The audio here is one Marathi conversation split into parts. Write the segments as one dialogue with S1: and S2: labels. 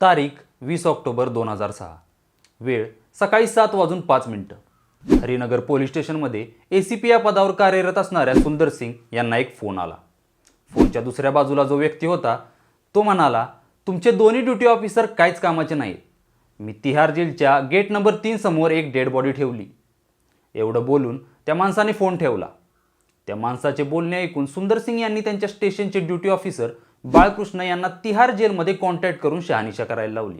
S1: तारीख वीस ऑक्टोबर दोन हजार सहा. वेळ सकाळी सात वाजून पाच मिनिटं. हरिनगर पोलीस स्टेशनमध्ये ए सी पी या पदावर कार्यरत असणाऱ्या सुंदर सिंग यांना एक फोन आला. फोनच्या दुसऱ्या बाजूला जो व्यक्ती होता तो म्हणाला तुमचे दोन्ही ड्युटी ऑफिसर काहीच कामाचे नाहीत. मी तिहार जेलच्या गेट नंबर तीन समोर एक डेड बॉडी ठेवली. एवढं बोलून त्या माणसाने फोन ठेवला. त्या माणसाचे बोलणे ऐकून सुंदर सिंग यांनी त्यांच्या स्टेशनचे ड्युटी ऑफिसर बाळकृष्ण यांना तिहार जेलमध्ये कॉन्टॅक्ट करून शहानिशा करायला लावली.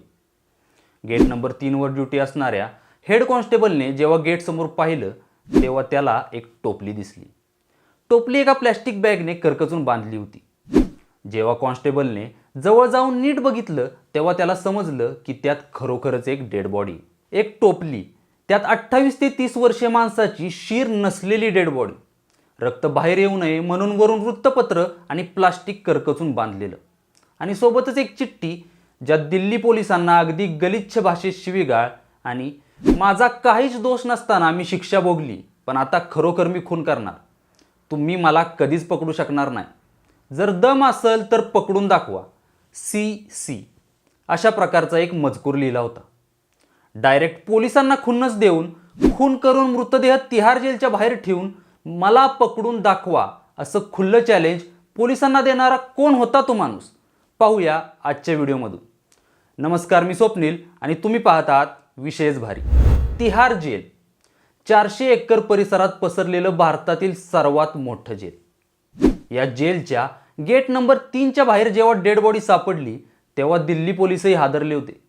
S1: गेट नंबर तीनवर ड्युटी असणाऱ्या हेड कॉन्स्टेबलने जेव्हा गेटसमोर पाहिलं तेव्हा त्याला एक टोपली दिसली. टोपली एका प्लॅस्टिक बॅगने करकचून बांधली होती. जेव्हा कॉन्स्टेबलने जवळ जाऊन नीट बघितलं तेव्हा त्याला समजलं की त्यात खरोखरच एक डेड बॉडी एक टोपली. त्यात अठ्ठावीस ते तीस वर्षे माणसाची शीर नसलेली डेड बॉडी रक्त बाहेर येऊ नये म्हणून वरून वृत्तपत्र आणि प्लास्टिक करकचून बांधलेलं. आणि सोबतच एक चिठ्ठी ज्यात दिल्ली पोलिसांना अगदी गलिच्छ भाषेत शिवीगाळ आणि माझा काहीच दोष नसताना मी शिक्षा भोगली पण आता खरोखर मी खून करणार. तुम्ही मला कधीच पकडू शकणार नाही. जर दम असेल तर पकडून दाखवा. C C. अशा प्रकारचा एक मजकूर लिहिला होता. डायरेक्ट पोलिसांना खुन्नस देऊन खून करून मृतदेह तिहार जेलच्या बाहेर ठेवून मला पकडून दाखवा असं खुल्लं चॅलेंज पोलिसांना देणारा कोण होता तो माणूस? पाहूया आजच्या व्हिडिओमधून. नमस्कार मी स्वप्नील आणि तुम्ही पाहत आहात विशेष भारी. तिहार जेल. चारशे एकर परिसरात पसरलेलं भारतातील सर्वात मोठं जेल. या जेलच्या गेट नंबर तीनच्या बाहेर जेव्हा डेड बॉडी सापडली तेव्हा दिल्ली पोलीसही हादरले होते.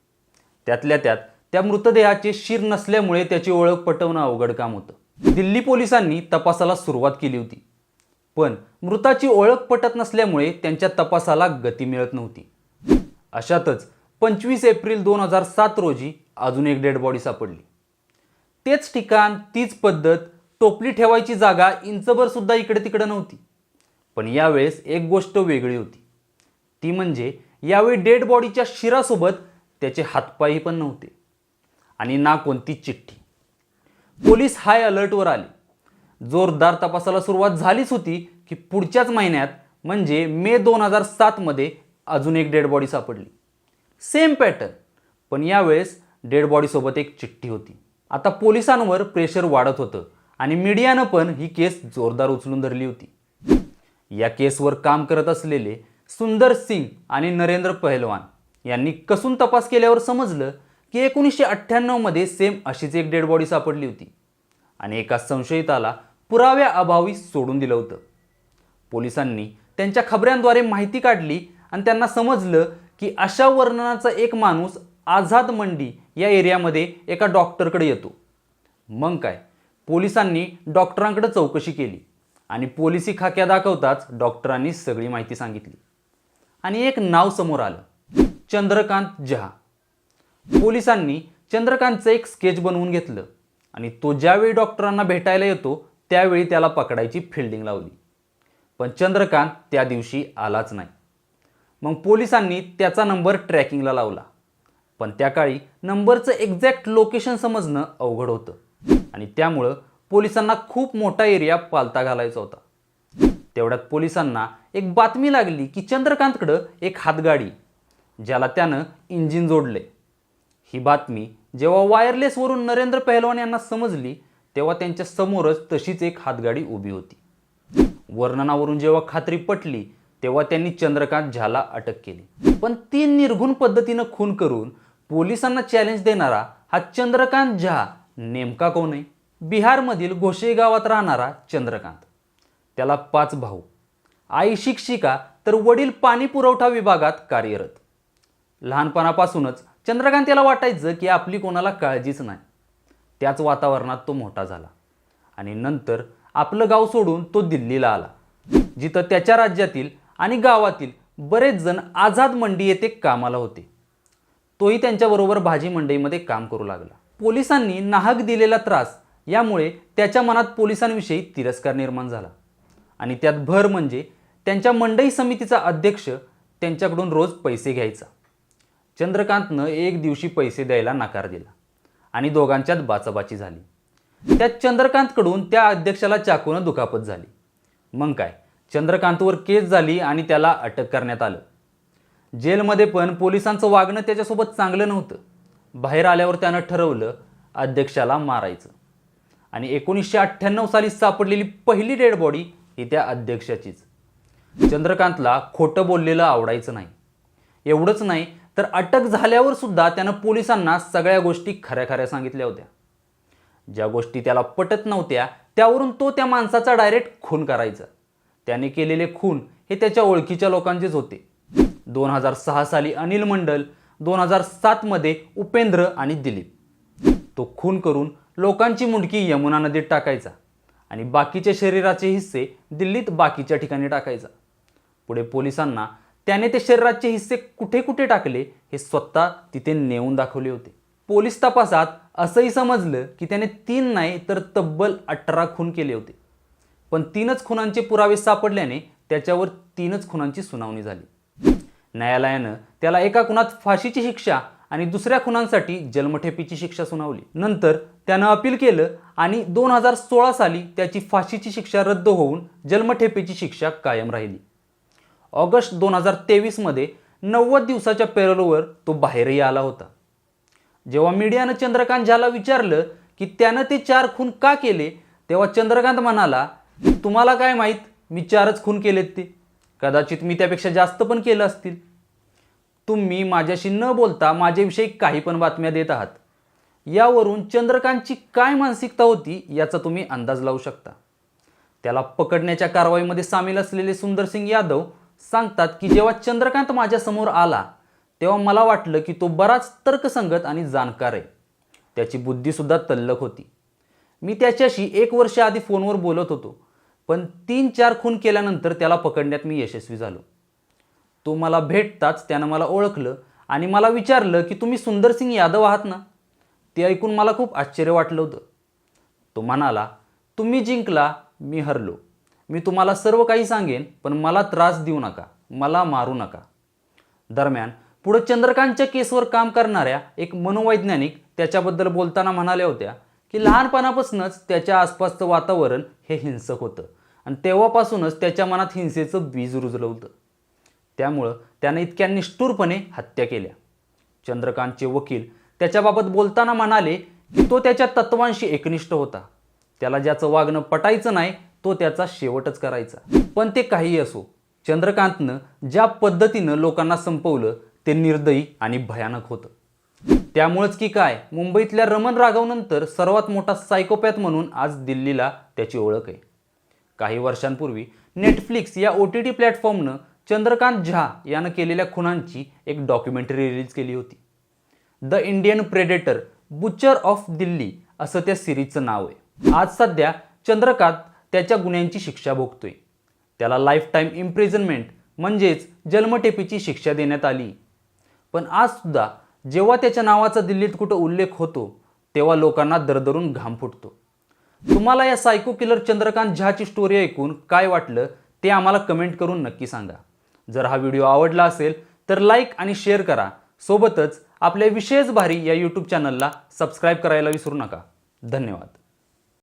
S1: त्यातल्या त्यात त्या मृतदेहाचे शिर नसल्यामुळे त्याची ओळख पटवणं अवघड काम होतं. दिल्ली पोलिसांनी तपासाला सुरुवात केली होती. पण मृताची ओळख पटत नसल्यामुळे त्यांच्या तपासाला गती मिळत नव्हती. अशातच पंचवीस एप्रिल दोन हजार सात रोजी अजून एक डेड बॉडी सापडली. तेच ठिकाण तीच पद्धत टोपली ठेवायची जागा इंचभर सुद्धा इकडे तिकडे नव्हती. पण यावेळेस एक गोष्ट वेगळी होती. ती म्हणजे यावेळी डेड बॉडीच्या शिरासोबत त्याचे हातपायही पण नव्हते. आणि ना कोणती चिठ्ठी. पोलीस हाय अलर्टवर आले. जोरदार तपासाला सुरुवात झालीच होती की पुढच्याच महिन्यात म्हणजे मे दोन हजार सातमध्ये अजून एक डेड बॉडी सापडली. सेम पॅटर्न पण यावेळेस डेड बॉडीसोबत एक चिठ्ठी होती. आता पोलिसांवर प्रेशर वाढत होतं आणि मीडियानं पण ही केस जोरदार उचलून धरली होती. या केसवर काम करत असलेले सुंदर सिंग आणि नरेंद्र पहलवान यांनी कसून तपास केल्यावर समजलं की एकोणीसशे अठ्ठ्याण्णवमध्ये सेम अशीच एक डेड बॉडी सापडली होती. आणि एका संशयिताला पुराव्या अभावी सोडून दिलं होतं. पोलिसांनी त्यांच्या खबऱ्यांद्वारे माहिती काढली आणि त्यांना समजलं की अशा वर्णनाचा एक माणूस आझाद मंडी या एरियामध्ये एका डॉक्टरकडे येतो. मग काय? पोलिसांनी डॉक्टरांकडे चौकशी केली आणि पोलिसी खाक्या दाखवताच डॉक्टरांनी सगळी माहिती सांगितली. आणि एक नाव समोर आलं. चंद्रकांत जहा. पोलिसांनी चंद्रकांतचं एक स्केच बनवून घेतलं. आणि तो ज्यावेळी डॉक्टरांना भेटायला येतो त्यावेळी त्याला पकडायची फिल्डिंग लावली. पण चंद्रकांत त्या दिवशी आलाच नाही. मग पोलिसांनी त्याचा नंबर ट्रॅकिंगला लावला. पण त्या काळी नंबरचं एक्झॅक्ट लोकेशन समजणं अवघड होतं. आणि त्यामुळं पोलिसांना खूप मोठा एरिया पालता घालायचा होता. तेवढ्यात पोलिसांना एक बातमी लागली की चंद्रकांतकडं एक हातगाडी ज्याला त्यानं इंजिन जोडले ही बातमी जेव्हा वायरलेसवरून नरेंद्र पहलवान यांना समजली तेव्हा त्यांच्या समोरच तशीच एक हातगाडी उभी होती. वर्णनावरून जेव्हा खात्री पटली तेव्हा त्यांनी चंद्रकांत झाला अटक केली. पण ती निर्घुण पद्धतीनं खून करून पोलिसांना चॅलेंज देणारा हा चंद्रकांत झा नेमका कोण आहे? बिहारमधील घोषे गावात राहणारा चंद्रकांत. त्याला पाच भाऊ आई शिक्षिका तर वडील पाणी पुरवठा विभागात कार्यरत. लहानपणापासूनच चंद्रकांत याला वाटायचं की आपली कोणाला काळजीच नाही. त्याच वातावरणात तो मोठा झाला. आणि नंतर आपलं गाव सोडून तो दिल्लीला आला जिथं त्याच्या राज्यातील आणि गावातील बरेच जण आझाद मंडी येथे कामाला होते. तोही त्यांच्याबरोबर भाजी मंडईमध्ये काम करू लागला. पोलिसांनी नाहक दिलेला त्रास यामुळे त्याच्या मनात पोलिसांविषयी तिरस्कार निर्माण झाला. आणि त्यात भर म्हणजे त्यांच्या मंडई समितीचा अध्यक्ष त्यांच्याकडून रोज पैसे घ्यायचा. चंद्रकांतनं एक दिवशी पैसे द्यायला नकार दिला आणि दोघांच्यात बाचाबाची झाली. त्यात चंद्रकांतकडून त्या अध्यक्षाला चाकूनं दुखापत झाली. मग काय? चंद्रकांतवर केस झाली आणि त्याला अटक करण्यात आलं. जेलमध्ये पण पोलिसांचं वागणं त्याच्यासोबत चांगलं नव्हतं. बाहेर आल्यावर त्यानं ठरवलं अध्यक्षाला मारायचं. आणि एकोणीसशे अठ्ठ्याण्णव साली सापडलेली पहिली डेड बॉडी ही त्या अध्यक्षाचीच. चंद्रकांतला खोटं बोललेलं आवडायचं नाही. एवढंच नाही तर अटक झाल्यावर सुद्धा त्यानं पोलिसांना सगळ्या गोष्टी खऱ्या खऱ्या सांगितल्या होत्या. ज्या गोष्टी त्याला पटत नव्हत्या त्यावरून तो त्या माणसाचा डायरेक्ट खून करायचा. त्याने केलेले खून हे त्याच्या ओळखीच्या लोकांचेच होते. दोन हजार सहा साली अनिल मंडल दोन हजार सातमध्ये उपेंद्र आणि दिलीप. तो खून करून लोकांची मुंडकी यमुना नदीत टाकायचा आणि बाकीचे शरीराचे हिस्से दिल्लीत बाकीच्या ठिकाणी टाकायचा. पुढे पोलिसांना त्याने ते शरीराचे हिस्से कुठे कुठे टाकले हे स्वतः तिथे नेऊन दाखवले होते. पोलीस तपासात असंही समजलं की त्याने तीन नाही तर तब्बल अठरा खून केले होते. पण तीनच खुनांचे पुरावे सापडल्याने त्याच्यावर तीनच खुनांची सुनावणी झाली. न्यायालयानं त्याला एका खुनात फाशीची शिक्षा आणि दुसऱ्या खुनांसाठी जन्मठेपीची शिक्षा सुनावली. नंतर त्यानं अपील केलं आणि दोन हजार सोळा साली त्याची फाशीची शिक्षा रद्द होऊन जन्मठेपीची शिक्षा कायम राहिली. ऑगस्ट दोन हजार तेवीसमध्ये नव्वद दिवसाच्या पेरोलवर तो बाहेरही आला होता. जेव्हा मीडियानं चंद्रकांत झाला विचारलं की त्यानं ते चार खून का केले तेव्हा चंद्रकांत म्हणाला तुम्हाला काय माहीत? मी चारच खून केलेत ते. कदाचित मी त्यापेक्षा जास्त पण केलं असतील. तुम्ही माझ्याशी न बोलता माझ्याविषयी काही पण बातम्या देत आहात. यावरून चंद्रकांतची काय मानसिकता होती याचा तुम्ही अंदाज लावू शकता. त्याला पकडण्याच्या कारवाईमध्ये सामील असलेले सुंदरसिंग यादव सांगतात की जेव्हा चंद्रकांत माझ्यासमोर आला तेव्हा मला वाटलं की तो बराच तर्कसंगत आणि जाणकार आहे. त्याची बुद्धीसुद्धा तल्लख होती. मी त्याच्याशी एक वर्ष आधी फोनवर बोलत होतो पण तीन चार खून केल्यानंतर त्याला पकडण्यात मी यशस्वी झालो. तो मला भेटताच त्यानं मला ओळखलं आणि मला विचारलं की तुम्ही सुंदरसिंग यादव आहात ना? ते ऐकून मला खूप आश्चर्य वाटलं होतं. तो म्हणाला तुम्ही जिंकला मी हरलो. मी तुम्हाला सर्व काही सांगेन पण मला त्रास देऊ नका मला मारू नका. दरम्यान पुढं चंद्रकांतच्या केसवर काम करणाऱ्या एक मनोवैज्ञानिक त्याच्याबद्दल बोलताना म्हणाल्या होत्या की लहानपणापासूनच त्याच्या आसपासचं वातावरण हे हिंसक होतं आणि तेव्हापासूनच त्याच्या मनात हिंसेचं बीज रुजलं होतं. त्यामुळं त्याने इतक्या निष्ठुरपणे हत्या केल्या. चंद्रकांतचे वकील त्याच्याबाबत बोलताना म्हणाले की तो त्याच्या तत्वांशी एकनिष्ठ होता. त्याला ज्याचं वागणं पटायचं नाही तो त्याचा शेवटच करायचा. पण ते काही असो चंद्रकांतनं ज्या पद्धतीनं लोकांना संपवलं ते निर्दयी आणि भयानक होतं. त्यामुळंच की काय मुंबईतल्या रमण राघवनंतर सर्वात मोठा सायकोपॅथ म्हणून आज दिल्लीला त्याची ओळख आहे. काही वर्षांपूर्वी नेटफ्लिक्स या ओ टी टी प्लॅटफॉर्मनं चंद्रकांत झा यानं केलेल्या खुनांची एक डॉक्युमेंटरी रिलीज केली होती. The Indian predator butcher of Delhi असं त्या सिरीजचं नाव आहे. आज सध्या चंद्रकांत त्याच्या गुन्ह्यांची शिक्षा भोगतोय. त्याला लाईफ टाईम इम्प्रिझनमेंट म्हणजेच जन्मठेपीची शिक्षा देण्यात आली. पण आज सुद्धा जेव्हा त्याच्या नावाचा दिल्लीत कुठं उल्लेख होतो तेव्हा लोकांना दरदरून घाम फुटतो. तुम्हाला या सायको किलर चंद्रकांत झहाची स्टोरी ऐकून काय वाटलं ते आम्हाला कमेंट करून नक्की सांगा. जर हा व्हिडिओ आवडला असेल तर लाईक आणि शेअर करा. सोबतच आपल्या विशेष भारी या यूट्यूब चॅनलला सबस्क्राईब करायला विसरू नका. धन्यवाद.